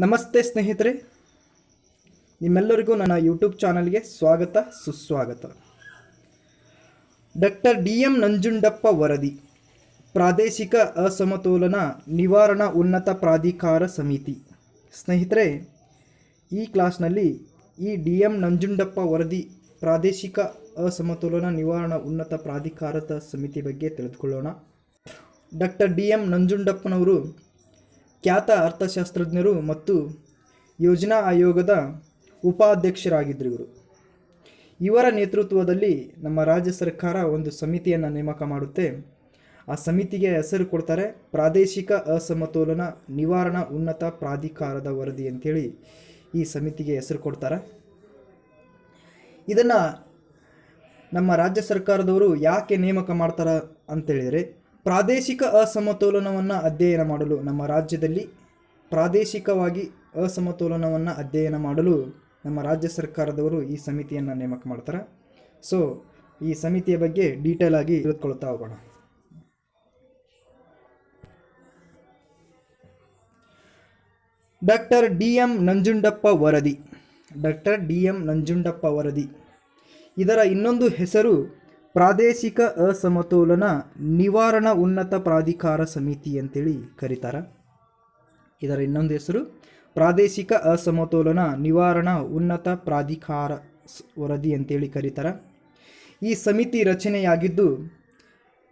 ನಮಸ್ತೆ ಸ್ನೇಹಿತರೆ. ನಿಮ್ಮೆಲ್ಲರಿಗೂ ನನ್ನ ಯೂಟ್ಯೂಬ್ ಚಾನಲ್ಗೆ ಸ್ವಾಗತ, ಸುಸ್ವಾಗತ. ಡಾಕ್ಟರ್ ಡಿ ಎಂ ನಂಜುಂಡಪ್ಪ ವರದಿ, ಪ್ರಾದೇಶಿಕ ಅಸಮತೋಲನ ನಿವಾರಣಾ ಉನ್ನತ ಪ್ರಾಧಿಕಾರ ಸಮಿತಿ. ಸ್ನೇಹಿತರೆ, ಈ ಕ್ಲಾಸ್ನಲ್ಲಿ ಈ ಡಿ ಎಂ ನಂಜುಂಡಪ್ಪ ವರದಿ, ಪ್ರಾದೇಶಿಕ ಅಸಮತೋಲನ ನಿವಾರಣಾ ಉನ್ನತ ಪ್ರಾಧಿಕಾರದ ಸಮಿತಿ ಬಗ್ಗೆ ತಿಳಿದುಕೊಳ್ಳೋಣ. ಡಾಕ್ಟರ್ ಡಿ ಎಂ ನಂಜುಂಡಪ್ಪನವರು ಖ್ಯಾತ ಅರ್ಥಶಾಸ್ತ್ರಜ್ಞರು ಮತ್ತು ಯೋಜನಾ ಆಯೋಗದ ಉಪಾಧ್ಯಕ್ಷರಾಗಿದ್ದರು ಇವರು. ಇವರ ನೇತೃತ್ವದಲ್ಲಿ ನಮ್ಮ ರಾಜ್ಯ ಸರ್ಕಾರ ಒಂದು ಸಮಿತಿಯನ್ನು ನೇಮಕ ಮಾಡುತ್ತೆ. ಆ ಸಮಿತಿಗೆ ಹೆಸರು ಕೊಡ್ತಾರೆ ಪ್ರಾದೇಶಿಕ ಅಸಮತೋಲನ ನಿವಾರಣಾ ಉನ್ನತ ಪ್ರಾಧಿಕಾರದ ವರದಿ ಅಂತೇಳಿ ಈ ಸಮಿತಿಗೆ ಹೆಸರು ಕೊಡ್ತಾರೆ. ಇದನ್ನು ನಮ್ಮ ರಾಜ್ಯ ಸರ್ಕಾರದವರು ಯಾಕೆ ನೇಮಕ ಮಾಡ್ತಾರೆ ಅಂತೇಳಿದರೆ ಪ್ರಾದೇಶಿಕ ಅಸಮತೋಲನವನ್ನು ಅಧ್ಯಯನ ಮಾಡಲು, ನಮ್ಮ ರಾಜ್ಯದಲ್ಲಿ ಪ್ರಾದೇಶಿಕವಾಗಿ ಅಸಮತೋಲನವನ್ನು ಅಧ್ಯಯನ ಮಾಡಲು ನಮ್ಮ ರಾಜ್ಯ ಸರ್ಕಾರದವರು ಈ ಸಮಿತಿಯನ್ನು ನೇಮಕ ಮಾಡ್ತಾರೆ. ಸೊ ಈ ಸಮಿತಿಯ ಬಗ್ಗೆ ಡೀಟೇಲ್ ಆಗಿ ತಿಳಿದುಕೊಳ್ತಾ ಹೋಗೋಣ. ಡಾಕ್ಟರ್ ಡಿ ಎಂ ನಂಜುಂಡಪ್ಪ ವರದಿ. ಡಾಕ್ಟರ್ ಡಿ ಎಂ ನಂಜುಂಡಪ್ಪ ವರದಿ. ಇದರ ಇನ್ನೊಂದು ಹೆಸರು ಪ್ರಾದೇಶಿಕ ಅಸಮತೋಲನ ನಿವಾರಣಾ ಉನ್ನತ ಪ್ರಾಧಿಕಾರ ಸಮಿತಿ ಅಂತೇಳಿ ಕರೀತಾರೆ. ಇದರ ಇನ್ನೊಂದು ಹೆಸರು ಪ್ರಾದೇಶಿಕ ಅಸಮತೋಲನ ನಿವಾರಣಾ ಉನ್ನತ ಪ್ರಾಧಿಕಾರ ವರದಿ ಅಂತೇಳಿ ಕರೀತಾರೆ. ಈ ಸಮಿತಿ ರಚನೆಯಾಗಿದ್ದು,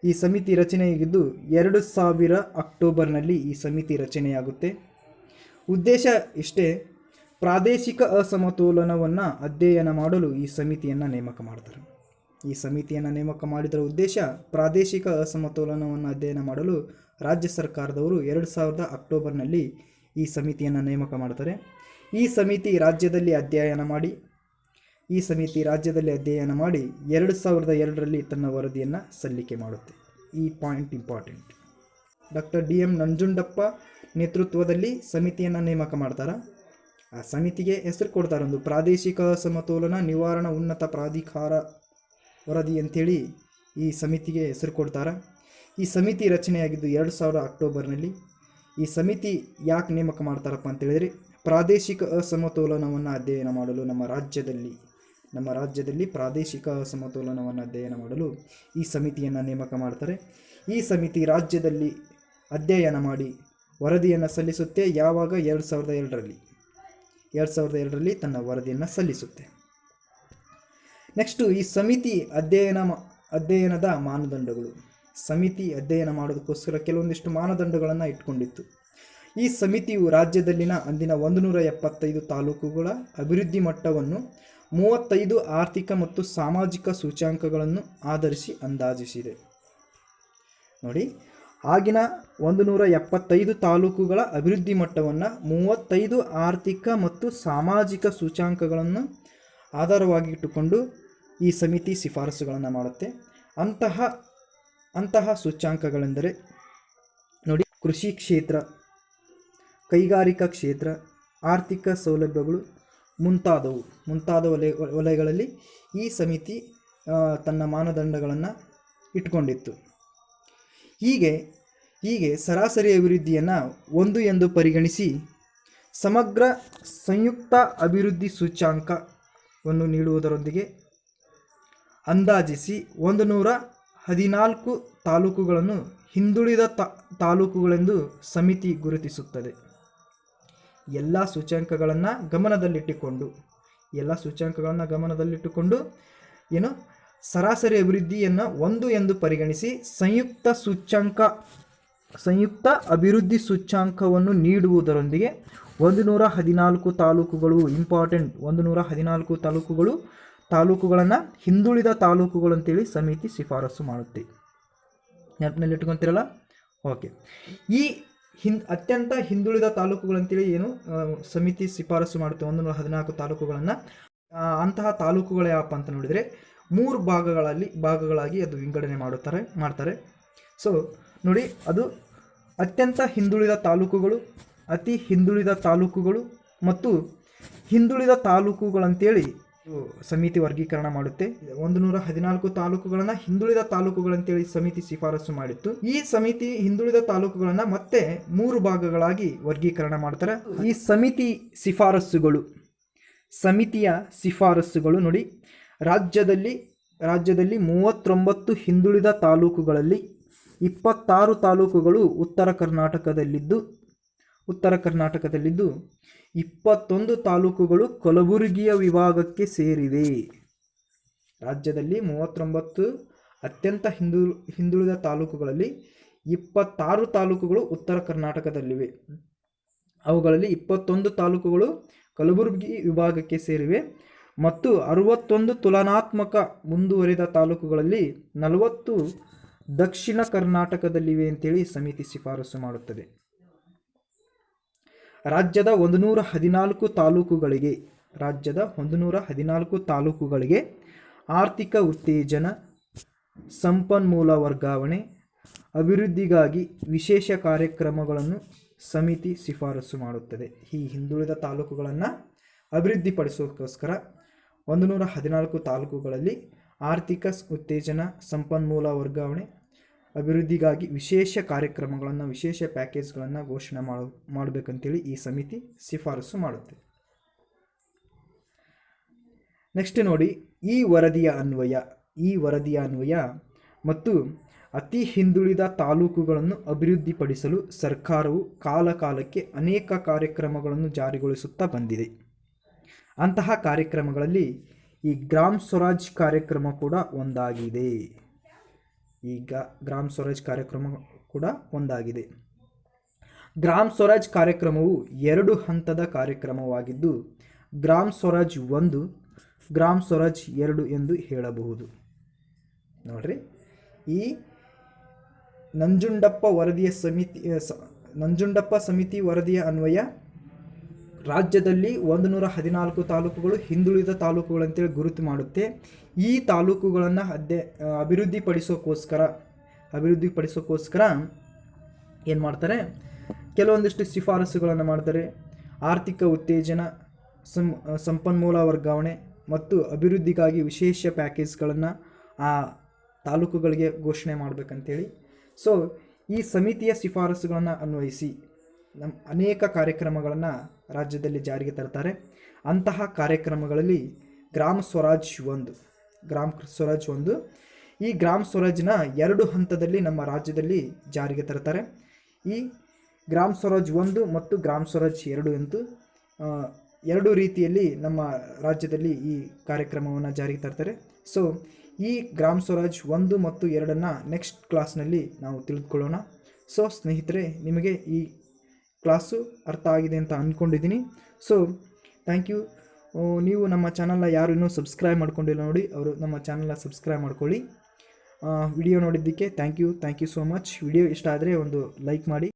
ಈ ಸಮಿತಿ ರಚನೆಯಾಗಿದ್ದು ಎರಡು ಸಾವಿರ ಅಕ್ಟೋಬರ್ನಲ್ಲಿ ಈ ಸಮಿತಿ ರಚನೆಯಾಗುತ್ತೆ. ಉದ್ದೇಶ ಇಷ್ಟೇ, ಪ್ರಾದೇಶಿಕ ಅಸಮತೋಲನವನ್ನು ಅಧ್ಯಯನ ಮಾಡಲು ಈ ಸಮಿತಿಯನ್ನು ನೇಮಕ ಮಾಡ್ತಾರೆ. ಈ ಸಮಿತಿಯನ್ನು ನೇಮಕ ಮಾಡಿದರ ಉದ್ದೇಶ ಪ್ರಾದೇಶಿಕ ಅಸಮತೋಲನವನ್ನು ಅಧ್ಯಯನ ಮಾಡಲು ರಾಜ್ಯ ಸರ್ಕಾರದವರು ಎರಡು ಸಾವಿರದ ಅಕ್ಟೋಬರ್ನಲ್ಲಿ ಈ ಸಮಿತಿಯನ್ನು ನೇಮಕ ಮಾಡ್ತಾರೆ. ಈ ಸಮಿತಿ ರಾಜ್ಯದಲ್ಲಿ ಅಧ್ಯಯನ ಮಾಡಿ, ಈ ಸಮಿತಿ ರಾಜ್ಯದಲ್ಲಿ ಅಧ್ಯಯನ ಮಾಡಿ ಎರಡು ಸಾವಿರದ ಎರಡರಲ್ಲಿ ತನ್ನ ವರದಿಯನ್ನು ಸಲ್ಲಿಕೆ ಮಾಡುತ್ತೆ. ಈ point important. Doctor D M Nanjundappa ನೇತೃತ್ವದಲ್ಲಿ ಸಮಿತಿಯನ್ನು ನೇಮಕ ಮಾಡ್ತಾರೆ? ಆ ಸಮಿತಿಗೆ ಹೆಸರು ಕೊಡ್ತಾರೆ ಒಂದು ಪ್ರಾದೇಶಿಕ ಅಸಮತೋಲನ ನಿವಾರಣಾ ಉನ್ನತ ಪ್ರಾಧಿಕಾರ ವರದಿ ಅಂತೇಳಿ ಈ ಸಮಿತಿಗೆ ಹೆಸರು ಕೊಡ್ತಾರೆ. ಈ ಸಮಿತಿ ರಚನೆಯಾಗಿದ್ದು ಎರಡು ಸಾವಿರ ಅಕ್ಟೋಬರ್ನಲ್ಲಿ. ಈ ಸಮಿತಿ ಯಾಕೆ ನೇಮಕ ಮಾಡ್ತಾರಪ್ಪ ಅಂತೇಳಿದರೆ ಪ್ರಾದೇಶಿಕ ಅಸಮತೋಲನವನ್ನು ಅಧ್ಯಯನ ಮಾಡಲು ನಮ್ಮ ರಾಜ್ಯದಲ್ಲಿ ನಮ್ಮ ರಾಜ್ಯದಲ್ಲಿ ಪ್ರಾದೇಶಿಕ ಅಸಮತೋಲನವನ್ನು ಅಧ್ಯಯನ ಮಾಡಲು ಈ ಸಮಿತಿಯನ್ನು ನೇಮಕ ಮಾಡ್ತಾರೆ. ಈ ಸಮಿತಿ ರಾಜ್ಯದಲ್ಲಿ ಅಧ್ಯಯನ ಮಾಡಿ ವರದಿಯನ್ನು ಸಲ್ಲಿಸುತ್ತೆ ಯಾವಾಗ? ಎರಡು ಸಾವಿರದ ಎರಡರಲ್ಲಿ. ಎರಡು ಸಾವಿರದ ಎರಡರಲ್ಲಿ ತನ್ನ ವರದಿಯನ್ನು ಸಲ್ಲಿಸುತ್ತೆ. ನೆಕ್ಸ್ಟು ಈ ಸಮಿತಿ ಅಧ್ಯಯನ ಅಧ್ಯಯನದ ಮಾನದಂಡಗಳು. ಸಮಿತಿ ಅಧ್ಯಯನ ಮಾಡೋದಕ್ಕೋಸ್ಕರ ಕೆಲವೊಂದಿಷ್ಟು ಮಾನದಂಡಗಳನ್ನು ಇಟ್ಕೊಂಡಿತ್ತು. ಈ ಸಮಿತಿಯು ರಾಜ್ಯದಲ್ಲಿನ ಅಂದಿನ ಒಂದು ನೂರ ಎಪ್ಪತ್ತೈದು ತಾಲೂಕುಗಳ ಅಭಿವೃದ್ಧಿ ಮಟ್ಟವನ್ನು ಮೂವತ್ತೈದು ಆರ್ಥಿಕ ಮತ್ತು ಸಾಮಾಜಿಕ ಸೂಚ್ಯಾಂಕಗಳನ್ನು ಆಧರಿಸಿ ಅಂದಾಜಿಸಿದೆ. ನೋಡಿ, ಆಗಿನ ಒಂದು ನೂರ ಎಪ್ಪತ್ತೈದು ತಾಲೂಕುಗಳ ಅಭಿವೃದ್ಧಿ ಮಟ್ಟವನ್ನು ಮೂವತ್ತೈದು ಆರ್ಥಿಕ ಮತ್ತು ಸಾಮಾಜಿಕ ಸೂಚ್ಯಾಂಕಗಳನ್ನು ಆಧಾರವಾಗಿಟ್ಟುಕೊಂಡು ಈ ಸಮಿತಿ ಶಿಫಾರಸುಗಳನ್ನು ಮಾಡುತ್ತೆ. ಅಂತಹ ಅಂತಹ ಸೂಚ್ಯಾಂಕಗಳೆಂದರೆ ನೋಡಿ, ಕೃಷಿ ಕ್ಷೇತ್ರ, ಕೈಗಾರಿಕಾ ಕ್ಷೇತ್ರ, ಆರ್ಥಿಕ ಸೌಲಭ್ಯಗಳು ಮುಂತಾದವು. ಮುಂತಾದ ವಲಯ, ವಲಯಗಳಲ್ಲಿ ಈ ಸಮಿತಿ ತನ್ನ ಮಾನದಂಡಗಳನ್ನು ಇಟ್ಕೊಂಡಿತ್ತು ಹೀಗೆ ಹೀಗೆ ಸರಾಸರಿ ಅಭಿವೃದ್ಧಿಯನ್ನು ಒಂದು ಎಂದು ಪರಿಗಣಿಸಿ ಸಮಗ್ರ ಸಂಯುಕ್ತ ಅಭಿವೃದ್ಧಿ ಸೂಚ್ಯಾಂಕವನ್ನು ನೀಡುವುದರೊಂದಿಗೆ ಅಂದಾಜಿಸಿ ಒಂದು ನೂರ ಹದಿನಾಲ್ಕು ತಾಲೂಕುಗಳನ್ನು ಹಿಂದುಳಿದ ತಾಲೂಕುಗಳೆಂದು ಸಮಿತಿ ಗುರುತಿಸುತ್ತದೆ. ಎಲ್ಲ ಸೂಚ್ಯಾಂಕಗಳನ್ನು ಗಮನದಲ್ಲಿಟ್ಟುಕೊಂಡು, ಎಲ್ಲ ಸೂಚ್ಯಾಂಕಗಳನ್ನು ಗಮನದಲ್ಲಿಟ್ಟುಕೊಂಡು ಏನು ಸರಾಸರಿ ಅಭಿವೃದ್ಧಿಯನ್ನು ಒಂದು ಎಂದು ಪರಿಗಣಿಸಿ ಸಂಯುಕ್ತ ಸೂಚ್ಯಾಂಕ, ಸಂಯುಕ್ತ ಅಭಿವೃದ್ಧಿ ಸೂಚ್ಯಾಂಕವನ್ನು ನೀಡುವುದರೊಂದಿಗೆ ಒಂದು ನೂರ ಹದಿನಾಲ್ಕು ತಾಲೂಕುಗಳು ಇಂಪಾರ್ಟೆಂಟ್ ಒಂದು ನೂರ ಹದಿನಾಲ್ಕು ತಾಲೂಕುಗಳು ತಾಲೂಕುಗಳನ್ನು ಹಿಂದುಳಿದ ತಾಲೂಕುಗಳು ಅಂತೇಳಿ ಸಮಿತಿ ಶಿಫಾರಸು ಮಾಡುತ್ತೆ. ನೆನಪಿನಲ್ಲಿ ಇಟ್ಕೊತೀರಲ್ಲ? ಓಕೆ ಈ ಹಿನ್, ಅತ್ಯಂತ ಹಿಂದುಳಿದ ತಾಲೂಕುಗಳಂತೇಳಿ ಏನು ಸಮಿತಿ ಶಿಫಾರಸು ಮಾಡುತ್ತೆ ಒಂದು ನೂರ ಹದಿನಾಲ್ಕು ತಾಲೂಕುಗಳನ್ನು ಅಂತಹ ತಾಲೂಕುಗಳು ಯಾವಪ್ಪ ಅಂತ ನೋಡಿದರೆ ಮೂರು ಭಾಗಗಳಲ್ಲಿ, ಭಾಗಗಳಾಗಿ ಅದು ವಿಂಗಡಣೆ ಮಾಡುತ್ತಾರೆ, ಮಾಡ್ತಾರೆ. ಸೊ ನೋಡಿ, ಅದು ಅತ್ಯಂತ ಹಿಂದುಳಿದ ತಾಲೂಕುಗಳು ಅತಿ ಹಿಂದುಳಿದ ತಾಲೂಕುಗಳು ಮತ್ತು ಹಿಂದುಳಿದ ತಾಲೂಕುಗಳಂತೇಳಿ ಸಮಿತಿ ವರ್ಗೀಕರಣ ಮಾಡುತ್ತೆ. ಒಂದು ನೂರ ಹದಿನಾಲ್ಕು ತಾಲೂಕುಗಳನ್ನ ಹಿಂದುಳಿದ ತಾಲೂಕುಗಳಂತೇಳಿ ಸಮಿತಿ ಶಿಫಾರಸು ಮಾಡಿತ್ತು. ಈ ಸಮಿತಿ ಹಿಂದುಳಿದ ತಾಲೂಕುಗಳನ್ನು ಮತ್ತೆ ಮೂರು ಭಾಗಗಳಾಗಿ ವರ್ಗೀಕರಣ ಮಾಡ್ತಾರೆ. ಈ ಸಮಿತಿ ಶಿಫಾರಸ್ಸುಗಳು ಸಮಿತಿಯ ಶಿಫಾರಸ್ಸುಗಳು ನೋಡಿ, ರಾಜ್ಯದಲ್ಲಿ ರಾಜ್ಯದಲ್ಲಿ ಮೂವತ್ತೊಂಬತ್ತು ಹಿಂದುಳಿದ ತಾಲೂಕುಗಳಲ್ಲಿ ಇಪ್ಪತ್ತಾರು ತಾಲೂಕುಗಳು ಉತ್ತರ ಕರ್ನಾಟಕದಲ್ಲಿದ್ದು ಉತ್ತರ ಕರ್ನಾಟಕದಲ್ಲಿದ್ದು ಇಪ್ಪತ್ತೊಂದು ತಾಲೂಕುಗಳು ಕಲಬುರಗಿಯ ವಿಭಾಗಕ್ಕೆ ಸೇರಿವೆ. ರಾಜ್ಯದಲ್ಲಿ ಮೂವತ್ತೊಂಬತ್ತು ಅತ್ಯಂತ ಹಿಂದು, ಹಿಂದುಳಿದ ತಾಲೂಕುಗಳಲ್ಲಿ ಇಪ್ಪತ್ತಾರು ತಾಲೂಕುಗಳು ಉತ್ತರ ಕರ್ನಾಟಕದಲ್ಲಿವೆ. ಅವುಗಳಲ್ಲಿ ಇಪ್ಪತ್ತೊಂದು ತಾಲೂಕುಗಳು ಕಲಬುರಗಿ ವಿಭಾಗಕ್ಕೆ ಸೇರಿವೆ ಮತ್ತು ಅರವತ್ತೊಂದು ತುಲನಾತ್ಮಕ ಮುಂದುವರಿದ ತಾಲೂಕುಗಳಲ್ಲಿ ನಲವತ್ತು ದಕ್ಷಿಣ ಕರ್ನಾಟಕದಲ್ಲಿವೆ ಅಂತೇಳಿ ಸಮಿತಿ ಶಿಫಾರಸು ಮಾಡುತ್ತದೆ. ರಾಜ್ಯದ ಒಂದು ನೂರ ಹದಿನಾಲ್ಕು ತಾಲೂಕುಗಳಿಗೆ, ರಾಜ್ಯದ ಒಂದು ನೂರ ಹದಿನಾಲ್ಕು ತಾಲೂಕುಗಳಿಗೆ ಆರ್ಥಿಕ ಉತ್ತೇಜನ, ಸಂಪನ್ಮೂಲ ವರ್ಗಾವಣೆ, ಅಭಿವೃದ್ಧಿಗಾಗಿ ವಿಶೇಷ ಕಾರ್ಯಕ್ರಮಗಳನ್ನು ಸಮಿತಿ ಶಿಫಾರಸು ಮಾಡುತ್ತದೆ. ಈ ಹಿಂದುಳಿದ ತಾಲೂಕುಗಳನ್ನು ಅಭಿವೃದ್ಧಿಪಡಿಸೋಕ್ಕೋಸ್ಕರ ಒಂದು ನೂರ ಹದಿನಾಲ್ಕು ತಾಲೂಕುಗಳಲ್ಲಿ ಆರ್ಥಿಕ ಉತ್ತೇಜನ, ಸಂಪನ್ಮೂಲ ವರ್ಗಾವಣೆ ಅಭಿವೃದ್ಧಿಗಾಗಿ ವಿಶೇಷ ಕಾರ್ಯಕ್ರಮಗಳನ್ನು, ವಿಶೇಷ ಪ್ಯಾಕೇಜ್ಗಳನ್ನು ಘೋಷಣೆ ಮಾಡ, ಮಾಡಬೇಕಂತೇಳಿ ಈ ಸಮಿತಿ ಶಿಫಾರಸು ಮಾಡುತ್ತೆ. ನೆಕ್ಸ್ಟ್ ನೋಡಿ, ಈ ವರದಿಯ ಅನ್ವಯ, ಈ ವರದಿಯ ಅನ್ವಯ ಮತ್ತು ಅತಿ ಹಿಂದುಳಿದ ತಾಲೂಕುಗಳನ್ನು ಅಭಿವೃದ್ಧಿಪಡಿಸಲು ಸರ್ಕಾರವು ಕಾಲಕಾಲಕ್ಕೆ ಅನೇಕ ಕಾರ್ಯಕ್ರಮಗಳನ್ನು ಜಾರಿಗೊಳಿಸುತ್ತಾ ಬಂದಿದೆ. ಅಂತಹ ಕಾರ್ಯಕ್ರಮಗಳಲ್ಲಿ ಈ ಗ್ರಾಮ್ ಸ್ವರಾಜ್ ಕಾರ್ಯಕ್ರಮ ಕೂಡ ಒಂದಾಗಿದೆ. ಈಗ ಗ್ರಾಮ ಸ್ವರಾಜ್ ಕಾರ್ಯಕ್ರಮ ಕೂಡ ಒಂದಾಗಿದೆ. ಗ್ರಾಮ ಸ್ವರಾಜ್ ಕಾರ್ಯಕ್ರಮವು ಎರಡು ಹಂತದ ಕಾರ್ಯಕ್ರಮವಾಗಿದ್ದು, ಗ್ರಾಮ ಸ್ವರಾಜ್ ಒಂದು, ಗ್ರಾಮ ಸ್ವರಾಜ್ ಎರಡು ಎಂದು ಹೇಳಬಹುದು. ನೋಡ್ರಿ, ಈ ನಂಜುಂಡಪ್ಪ ವರದಿಯ ಸಮಿತಿ ನಂಜುಂಡಪ್ಪ ಸಮಿತಿ ವರದಿಯ ಅನ್ವಯ ರಾಜ್ಯದಲ್ಲಿ ಒಂದು ನೂರ ಹದಿನಾಲ್ಕು ತಾಲೂಕುಗಳು ಹಿಂದುಳಿದ ತಾಲೂಕುಗಳಂತೇಳಿ ಗುರುತು ಮಾಡುತ್ತೆ. ಈ ತಾಲೂಕುಗಳನ್ನು ಅಧ್ಯ ಅಭಿವೃದ್ಧಿಪಡಿಸೋಕ್ಕೋಸ್ಕರ ಅಭಿವೃದ್ಧಿಪಡಿಸೋಕ್ಕೋಸ್ಕರ ಏನು ಮಾಡ್ತಾರೆ? ಕೆಲವೊಂದಿಷ್ಟು ಶಿಫಾರಸುಗಳನ್ನು ಮಾಡ್ತಾರೆ. ಆರ್ಥಿಕ ಉತ್ತೇಜನ, ಸಂ ಸಂಪನ್ಮೂಲ ವರ್ಗಾವಣೆ ಮತ್ತು ಅಭಿವೃದ್ಧಿಗಾಗಿ ವಿಶೇಷ ಪ್ಯಾಕೇಜ್ಗಳನ್ನು ಆ ತಾಲೂಕುಗಳಿಗೆ ಘೋಷಣೆ ಮಾಡಬೇಕಂತೇಳಿ. ಸೊ, ಈ ಸಮಿತಿಯ ಶಿಫಾರಸುಗಳನ್ನು ಅನ್ವಯಿಸಿ. ನಮ್ಮ ಅನೇಕ ಕಾರ್ಯಕ್ರಮಗಳನ್ನು ರಾಜ್ಯದಲ್ಲಿ ಜಾರಿಗೆ ತರ್ತಾರೆ. ಅಂತಹ ಕಾರ್ಯಕ್ರಮಗಳಲ್ಲಿ ಗ್ರಾಮ ಸ್ವರಾಜ್ ಒಂದು, ಗ್ರಾಮ ಸ್ವರಾಜ್ ಒಂದು. ಈ ಗ್ರಾಮ ಸ್ವರಾಜ್ನ ಎರಡು ಹಂತದಲ್ಲಿ ನಮ್ಮ ರಾಜ್ಯದಲ್ಲಿ ಜಾರಿಗೆ ತರ್ತಾರೆ. ಈ ಗ್ರಾಮ ಸ್ವರಾಜ್ ಒಂದು ಮತ್ತು ಗ್ರಾಮ ಸ್ವರಾಜ್ ಎರಡು ಎಂದು ಎರಡು ರೀತಿಯಲ್ಲಿ ನಮ್ಮ ರಾಜ್ಯದಲ್ಲಿ ಈ ಕಾರ್ಯಕ್ರಮವನ್ನು ಜಾರಿಗೆ ತರ್ತಾರೆ. ಸೊ, ಈ ಗ್ರಾಮ ಸ್ವರಾಜ್ ಒಂದು ಮತ್ತು ಎರಡನ್ನು ನೆಕ್ಸ್ಟ್ ಕ್ಲಾಸ್ನಲ್ಲಿ ನಾವು ತಿಳಿದುಕೊಳ್ಳೋಣ ಸೊ, ಸ್ನೇಹಿತರೆ, ನಿಮಗೆ ಈ ಕ್ಲಾಸು ಅರ್ಥ ಆಗಿದೆ ಅಂತ ಅಂದ್ಕೊಂಡಿದ್ದೀನಿ ಸೊ ಥ್ಯಾಂಕ್ ಯು ನೀವು ನಮ್ಮ ಚಾನಲ್ನ ಯಾರು ಇನ್ನೂ ಸಬ್ಸ್ಕ್ರೈಬ್ ಮಾಡ್ಕೊಂಡಿಲ್ಲ ನೋಡಿ, ಅವರು ನಮ್ಮ ಚಾನಲ್ನ ಸಬ್ಸ್ಕ್ರೈಬ್ ಮಾಡ್ಕೊಳ್ಳಿ. ವಿಡಿಯೋ ನೋಡಿದ್ದಕ್ಕೆ thank you thank you so much video ಇಷ್ಟ ಆದರೆ ಒಂದು ಲೈಕ್ ಮಾಡಿ.